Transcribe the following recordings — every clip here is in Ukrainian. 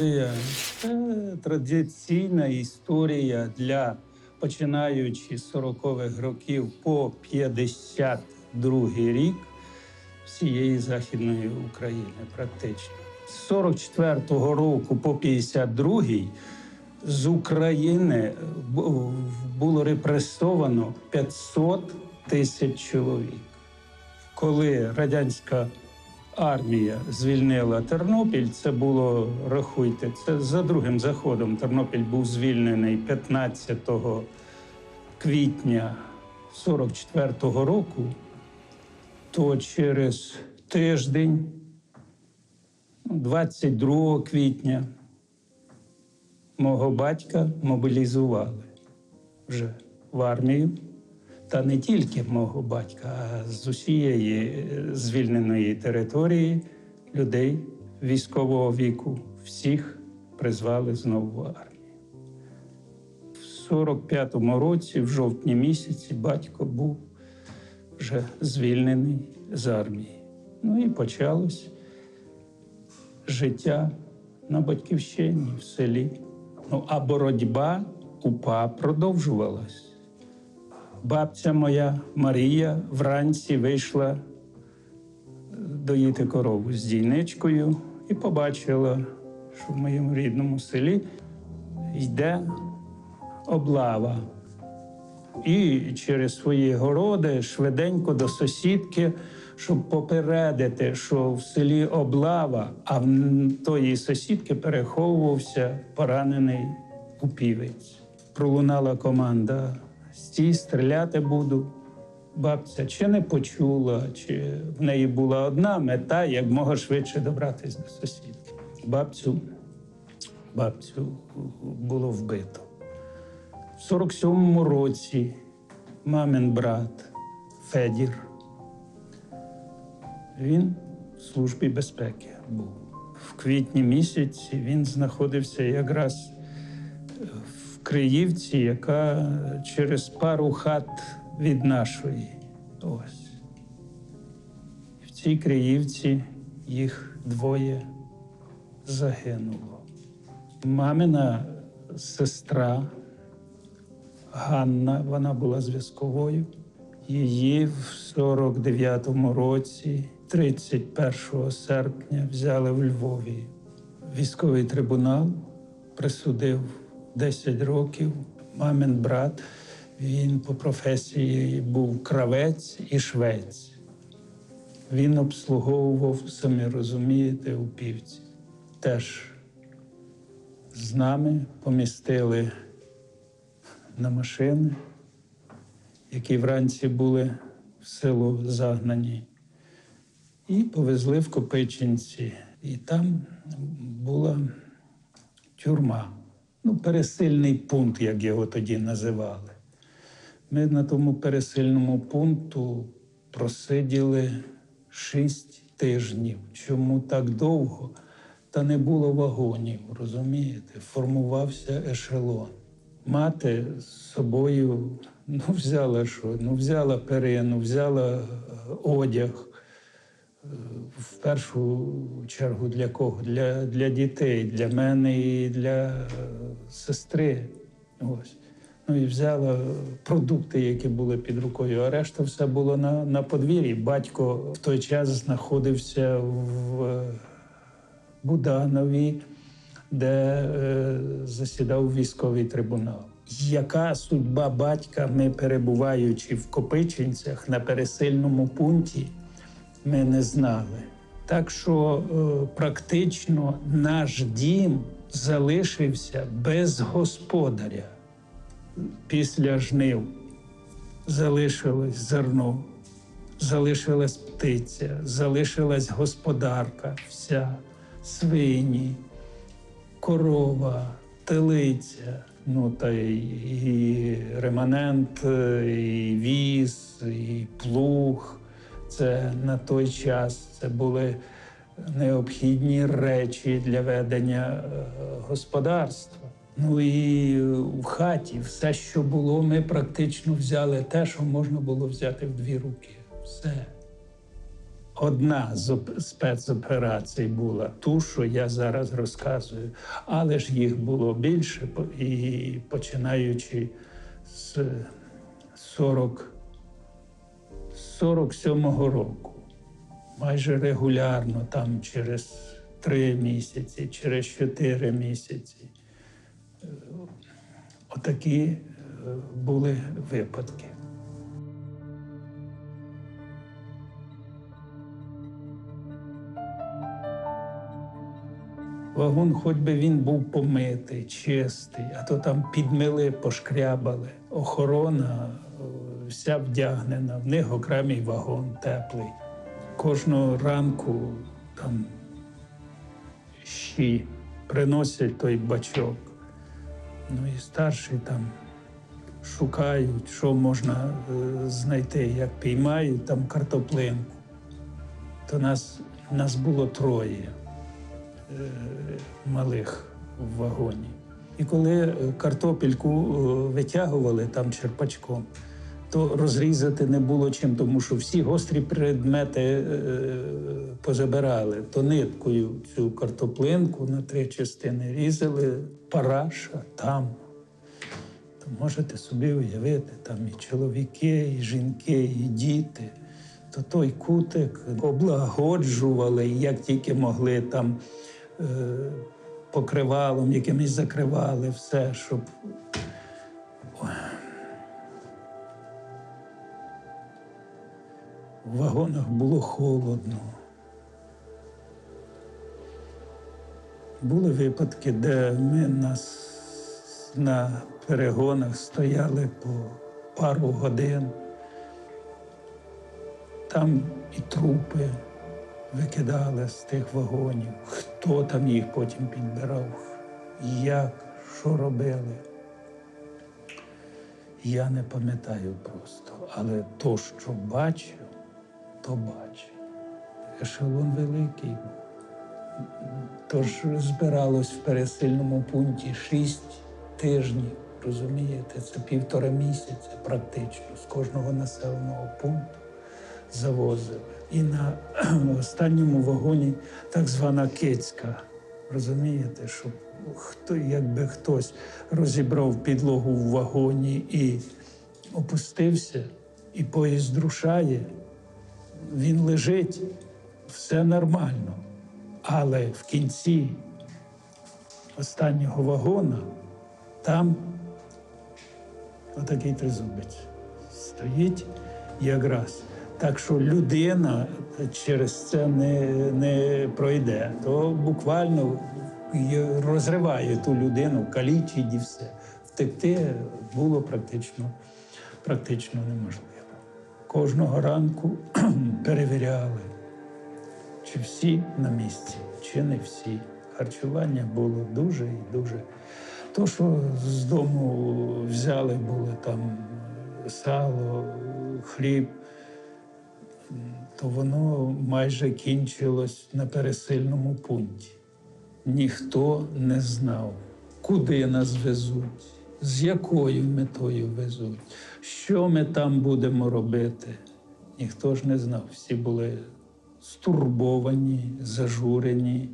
Історія це традиційна історія для починаючи з 40-х років по 52 рік всієї Західної України, практично. З 44-го року по 52-й з України було репресовано 500 тисяч чоловік. Коли радянська армія звільнила Тернопіль, це було, рахуйте, це за другим заходом. Тернопіль був звільнений 15 квітня 44-го року, то через тиждень, ну, 22 квітня, мого батька мобілізували вже в армію. Та не тільки мого батька, а з усієї е, звільненої території людей військового віку всіх призвали знову в армію. В 45-му році, в жовтні місяці, батько був вже звільнений з армії. Ну і почалось життя на батьківщині в селі. Ну а боротьба упа продовжувалась. Бабця моя Марія вранці вийшла е, доїти корову з дійничкою і побачила, що в моєму рідному селі йде облава. І через свої городи швиденько до сусідки, щоб попередити, що в селі облава, а в тої сусідки переховувався поранений упівець. Пролунала команда стій, стріляти буду. Бабця чи не почула, чи в неї була одна мета, як мога швидше добратися до сусідки. Бабцю, бабцю було вбито. В 47-му році мамин брат Федір. Він в службі безпеки був. В квітні місяці він знаходився якраз Криївці, яка через пару хат від нашої. Ось. В цій Криївці їх двоє загинуло. Мамина сестра Ганна, вона була зв'язковою. Її в 49-му році, 31 серпня, взяли в Львові. Військовий трибунал присудив 10 років мамин брат, він по професії був кравець і швець. Він обслуговував, самі розумієте, у півці. Теж з нами помістили на машини, які вранці були в село загнані, і повезли в Копичинці. І там була тюрма, ну, пересильний пункт, як його тоді називали. Ми на тому пересильному пункту просиділи шість тижнів. Чому так довго? Та не було вагонів, розумієте? Формувався ешелон. Мати з собою ну, взяла що? Ну, взяла перину, взяла е, одяг. В першу чергу для кого? Для, для дітей, для мене і для е, сестри. Ось. Ну і взяла продукти, які були під рукою, а решта все було на, на подвір'ї. Батько в той час знаходився в е, Буданові, де е, засідав військовий трибунал. Яка судьба батька, ми перебуваючи в Копичинцях на пересильному пункті, ми не знали. Так що е, практично наш дім залишився без господаря після жнив залишилось зерно, залишилась птиця, залишилась господарка, вся свині, корова, телиця. Ну та і реманент, і віз, і плуг. Це на той час це були необхідні речі для ведення е, господарства. Ну і в хаті все, що було, ми практично взяли те, що можна було взяти в дві руки. Все. Одна з спецоперацій була ту, що я зараз розказую, але ж їх було більше, і починаючи з 40, 47-го року майже регулярно, там через три місяці, через чотири місяці. Е, Отакі е, були випадки. Вагон, хоч би він був помитий, чистий, а то там підмили, пошкрябали. Охорона е, вся вдягнена, в них окремий вагон теплий. Кожного ранку там щі приносять той бачок. Ну і старші там шукають, що можна е, знайти, як піймають там картоплинку. То нас, нас було троє е, малих в вагоні. І коли е, картопельку е, витягували там черпачком, то розрізати не було чим, тому що всі гострі предмети е, позабирали. То ниткою цю картоплинку на три частини різали, параша там. То можете собі уявити, там і чоловіки, і жінки, і діти. То той кутик облагоджували, як тільки могли там е, покривалом, якимось закривали все, щоб в вагонах було холодно. Були випадки, де ми нас на перегонах стояли по пару годин. Там і трупи викидали з тих вагонів. Хто там їх потім підбирав, як, що робили. Я не пам'ятаю просто, але то, що бачив, то бачив. Ешелон великий. Тож збиралось в пересильному пункті шість тижнів. Розумієте, це півтора місяця практично з кожного населеного пункту завозили. І на останньому вагоні так звана кицька. Розумієте, що хто, якби хтось розібрав підлогу в вагоні і опустився, і поїзд рушає, він лежить, все нормально. Але в кінці останнього вагона там отакий тризубець. Стоїть якраз. Так що людина через це не, не пройде, то буквально розриває ту людину, калічить і все. Втекти було практично, практично неможливо. Кожного ранку перевіряли, чи всі на місці, чи не всі. Харчування було дуже і дуже. То, що з дому взяли, було там сало, хліб, то воно майже кінчилось на пересильному пункті. Ніхто не знав, куди нас везуть, з якою метою везуть, що ми там будемо робити. Ніхто ж не знав. Всі були стурбовані, зажурені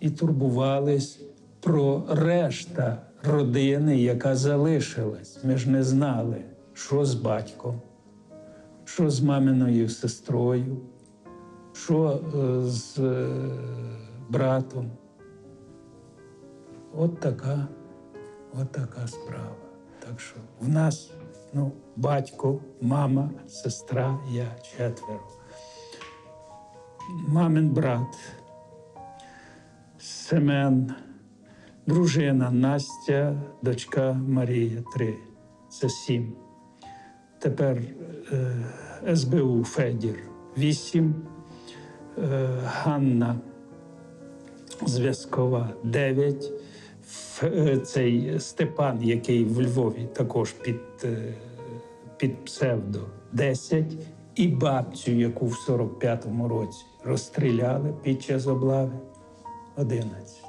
і турбувались про решта родини, яка залишилась. Ми ж не знали, що з батьком, що з маминою сестрою, що е, з е, братом. От така, от така справа. Так що в нас ну, батько, мама, сестра, я четверо. Мамин брат Семен, дружина Настя, дочка Марія три. Це сім. Тепер е, СБУ Федір вісім, е, Ганна Зв'язкова 9, Ф- е, цей Степан, який в Львові також під, е, під псевдо 10, і бабцю, яку в 45-му році розстріляли під час облави 11.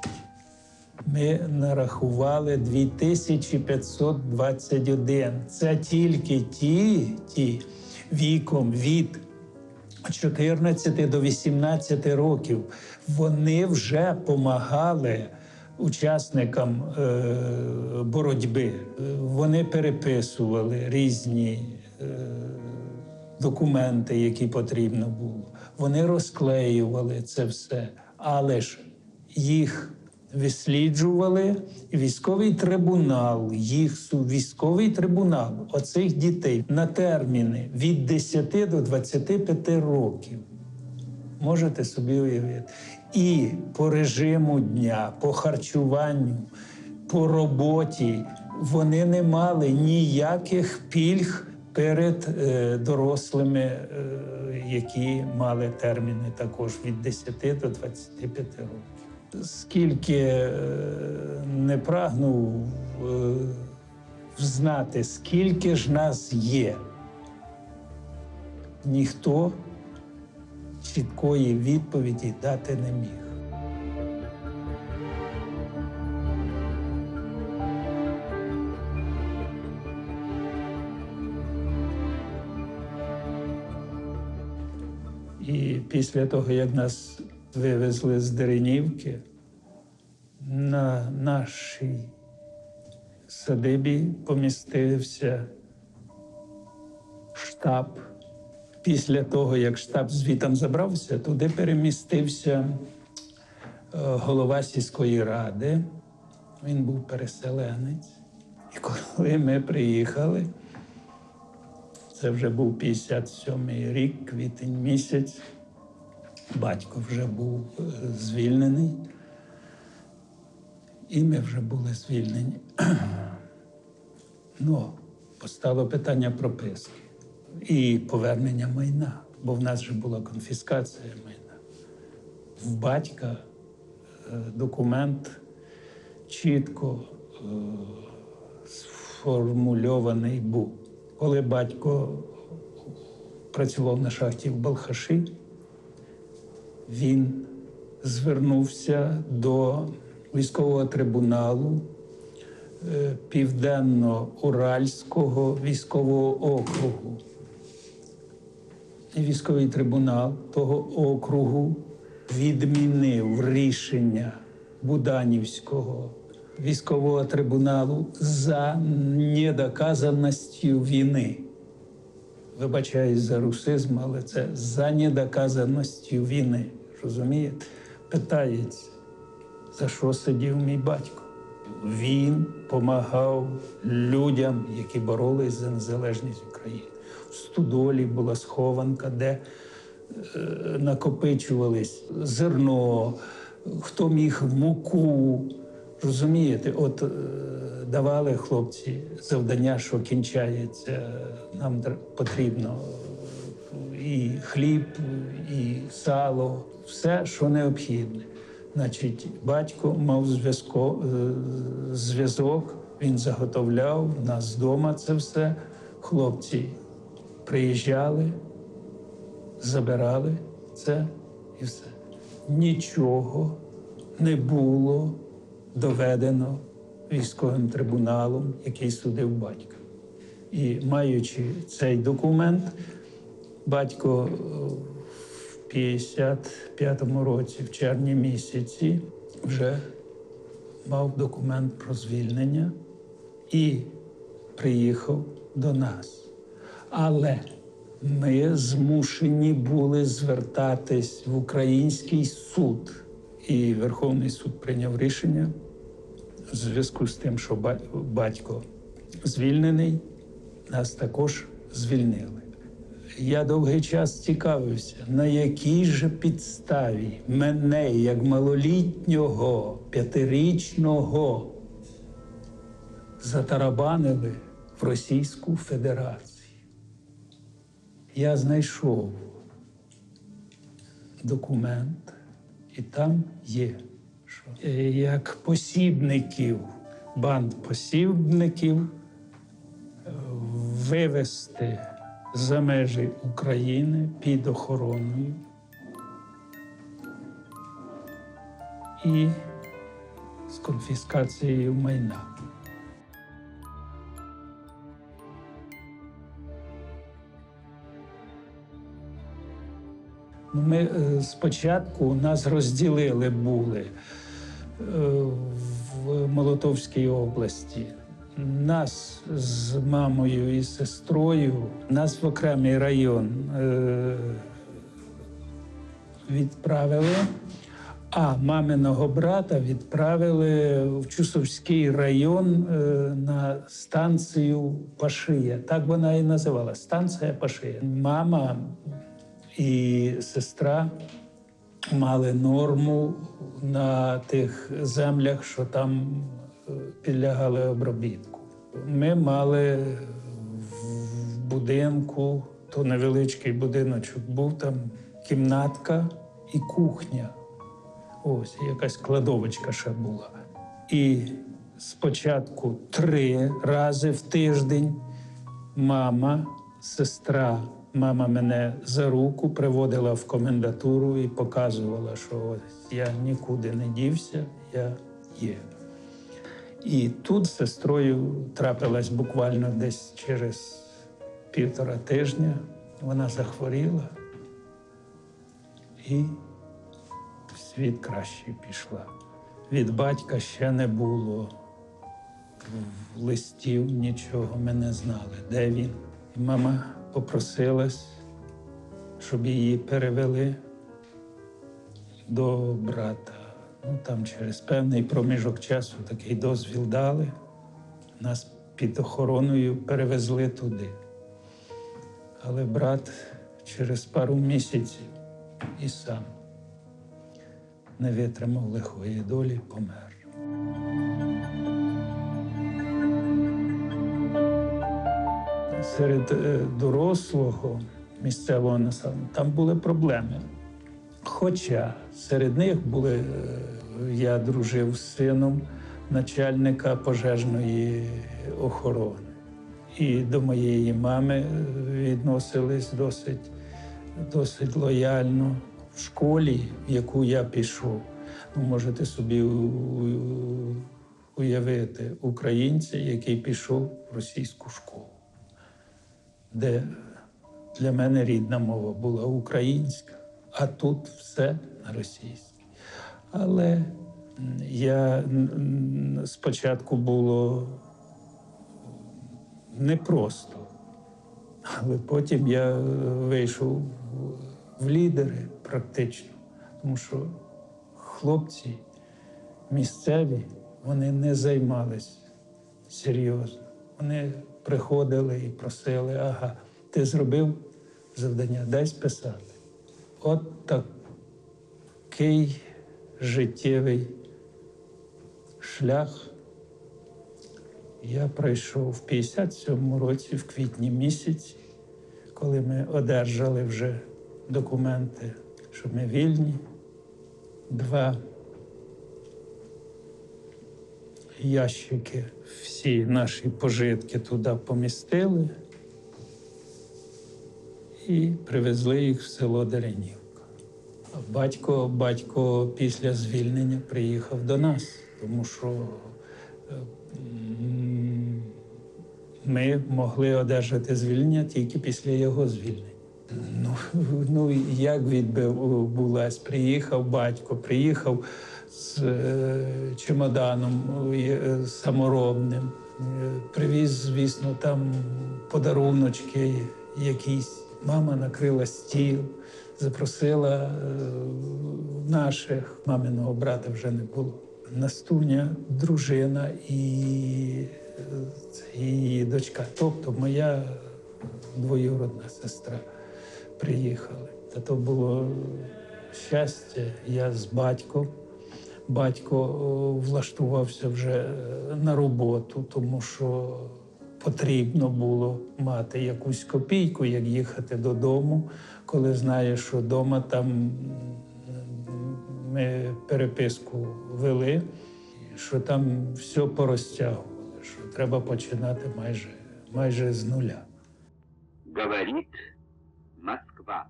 Ми нарахували 2521. Це тільки ті, ті віком від 14 до 18 років. Вони вже помагали учасникам е, боротьби. Е, Вони переписували різні е, документи, які потрібно було. Вони розклеювали це все. Але ж їх висліджували, військовий трибунал, їх військовий трибунал оцих дітей на терміни від 10 до 25 років. Можете собі уявити. І по режиму дня, по харчуванню, по роботі вони не мали ніяких пільг перед е, дорослими, е, які мали терміни також від 10 до 25 років. Скільки е, не прагнув знати, скільки ж нас є, ніхто чіткої відповіді дати не міг. І після того, як нас вивезли з Деренівки, на нашій садибі помістився штаб. Після того, як штаб звітом забрався, туди перемістився е, голова сільської ради. Він був переселенець. І коли ми приїхали, це вже був 57-й рік, квітень місяць. Батько вже був е, звільнений, і ми вже були звільнені. Ну, постало питання прописки і повернення майна, бо в нас вже була конфіскація майна. В батька е, документ чітко е, сформульований був. Коли батько працював на шахті в Балхаші, він звернувся до військового трибуналу е, Південно-Уральського військового округу. Військовий трибунал того округу відмінив рішення Буданівського військового трибуналу за недоказаністю війни. Вибачаюсь за русизм, але це за недоказаністю війни. Розумієте? Питається, за що сидів мій батько Він допомагав людям, які боролись за незалежність України. В Студолі була схованка, де е, накопичувались зерно, хто міг муку. Розумієте, от е, давали хлопці завдання, що кінчається, нам потрібно і хліб, і сало, все, що необхідне. Значить, батько мав е, зв'язок, він заготовляв нас вдома це все. Хлопці приїжджали, забирали це і все. Нічого не було доведено військовим трибуналом, який судив батька. І маючи цей документ, батько е, в 55-му році, в червні місяці, вже мав документ про звільнення і приїхав до нас. Але ми змушені були звертатись в український суд. І Верховний суд прийняв рішення в зв'язку з тим, що батько звільнений, нас також звільнили. Я довгий час цікавився, на якій же підставі мене, як малолітнього, п'ятирічного, затарабанили в Російську Федерацію. Я знайшов документ, і там є, що е, як посібників, банд посібників е, вивести за межі України під охороною і з конфіскацією майна. Ми е, спочатку нас розділили були е, в Молотовській області. Нас з мамою і сестрою, нас в окремий район е, відправили, а маминого брата відправили в Чусовський район на станцію Пашия. Так вона і називала станція Пашия. Мама і сестра мали норму на тих землях, що там е, підлягали обробітку. Ми мали в будинку, то невеличкий будиночок був там кімнатка і кухня. Ось якась кладовочка ще була. І спочатку три рази в тиждень мама, сестра, мама мене за руку приводила в комендатуру і показувала, що я нікуди не дівся, я є. І тут з сестрою трапилась буквально десь через півтора тижня. Вона захворіла і в світ кращий пішла. Від батька ще не було листів, нічого ми не знали, де він. І мама попросилась, щоб її перевели до брата. Ну, там через певний проміжок часу такий дозвіл дали. Нас під охороною перевезли туди. Але брат через пару місяців і сам не витримав лихої долі, помер. Серед е, дорослого місцевого населення там були проблеми. Хоча серед них були, е, я дружив з сином начальника пожежної охорони. І до моєї мами е, відносились досить, досить лояльно. В школі, в яку я пішов, ну, можете собі уявити українця, який пішов в російську школу, де для мене рідна мова була українська, а тут все на російській. Але я спочатку було непросто, але потім я е, вийшов в лідери практично, тому що хлопці місцеві вони не займались серйозно. Вони приходили і просили, ага, ти зробив завдання, дай списати. От такий життєвий шлях я пройшов в 57-му році, в квітні місяці, коли ми одержали вже документи, що ми вільні. Два ящики, всі наші пожитки туди помістили і привезли їх в село Деренівка. Батько, батько після звільнення приїхав до нас, тому що е, ми могли одержати звільнення тільки після його звільнення. Ну, ну як відбулась? Приїхав батько, приїхав з е, чемоданом е, саморобним, е, привіз, звісно, там подаруночки якісь. Мама накрила стіл, запросила наших, маминого брата вже не було. Настуня, дружина і її дочка, тобто моя двоюродна сестра приїхали. Та то було щастя. Я з батьком. Батько влаштувався вже е, на роботу, тому що потрібно було мати якусь копійку, як їхати додому, коли знаєш, що вдома там ми переписку вели, що там все порозтягували, що треба починати майже, майже з нуля. Говорит Москва.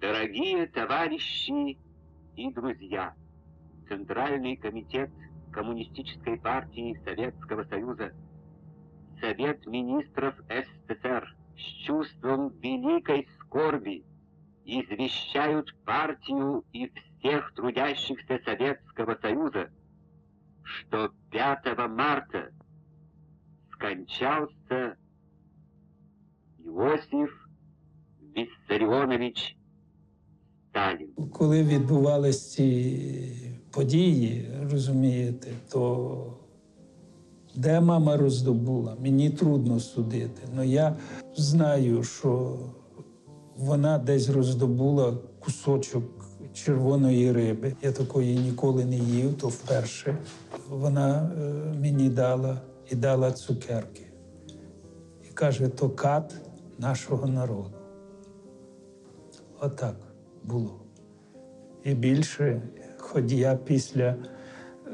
Дорогие товарищи и друзья, Центральный комитет Коммунистической партии Советского Союза, Совет министров СССР с чувством великой скорби извещают партию и всех трудящихся Советского Союза, что 5 марта скончался Иосиф Виссарионович Сталин. Коли відбувалися ці події, розумієте, то де мама роздобула, мені трудно судити. Але я знаю, що вона десь роздобула кусочок червоної риби. Я такої ніколи не їв, то вперше. Вона е, мені дала і дала цукерки. І каже, то кат нашого народу. Отак було. І більше, хоч я після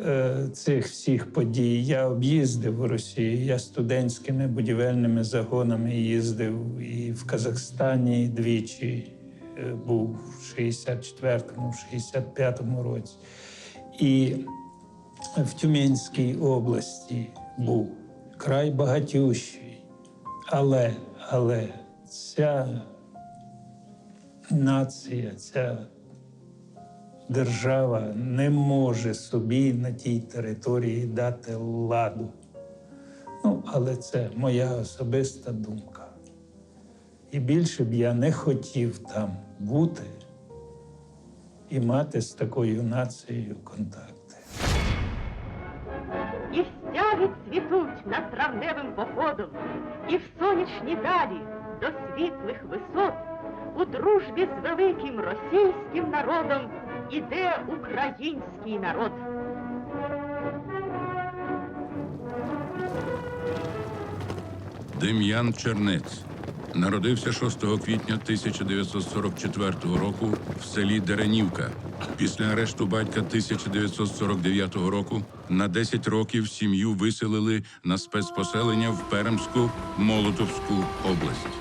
е, цих всіх подій я об'їздив Росію. Я студентськими будівельними загонами їздив і в Казахстані двічі е, був в 64-му, в 65-му році. І в Тюменській області був край багатющий. Але, але ця нація, ця держава не може собі на тій території дати ладу. Ну, але це моя особиста думка. І більше б я не хотів там бути і мати з такою нацією контакти. І стяги цвітуть над травневим походом, і в сонячні далі до світлих висот у дружбі з великим російським народом іде український народ. Дем'ян Чернець народився 6 квітня 1944 року в селі Деренівка. Після арешту батька 1949 року на 10 років сім'ю виселили на спецпоселення в Перемську Молотовську область.